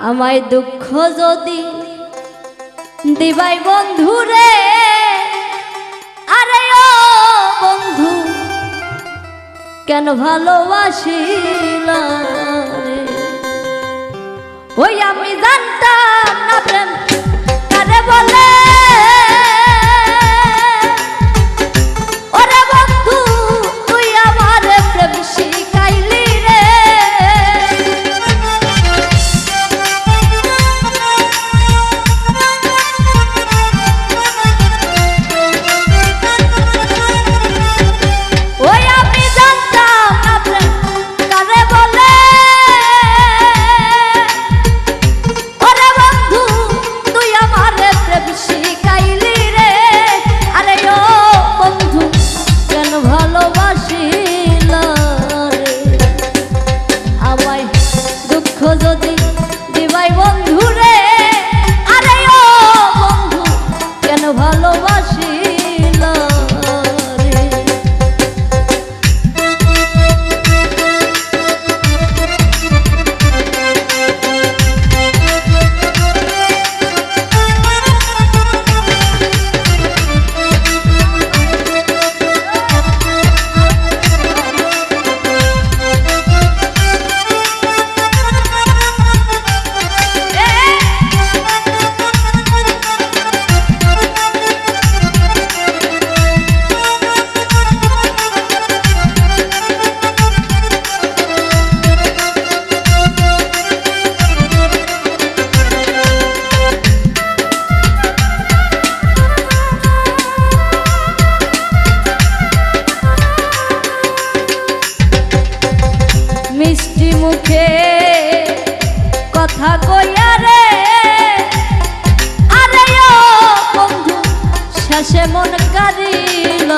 আমায় দুঃখ যদি দিবাই বন্ধু রে আরে ও বন্ধু কেন ভালোবাসিলা ওই আমি জানতাম কথা কইয়া রে। আরে ও বন্ধু শেষে মন কারিল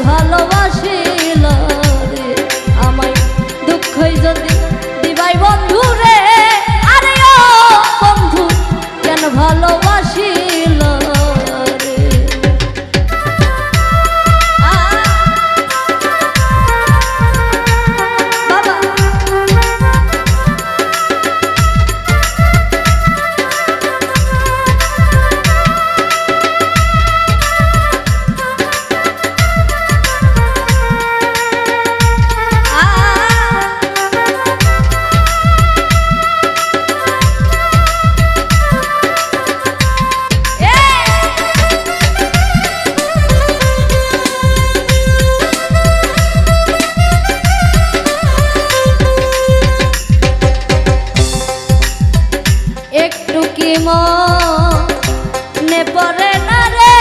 ভালোবাসিল রে? আমায় দুঃখই যদি দিবাই বন্ধু রে। আরে ও বন্ধু কেন ভালোবাসিল মনে পড়ে না রে।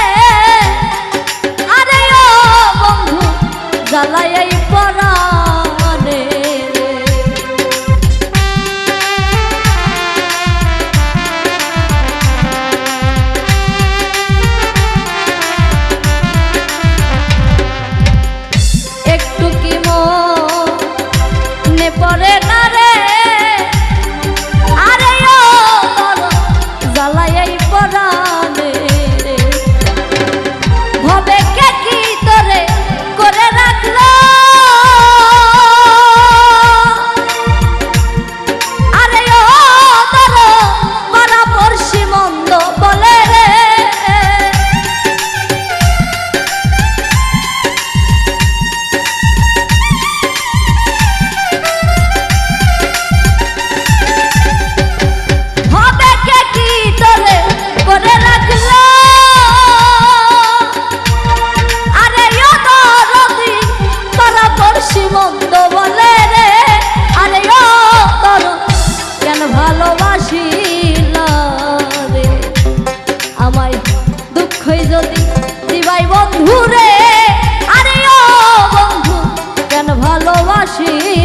আসে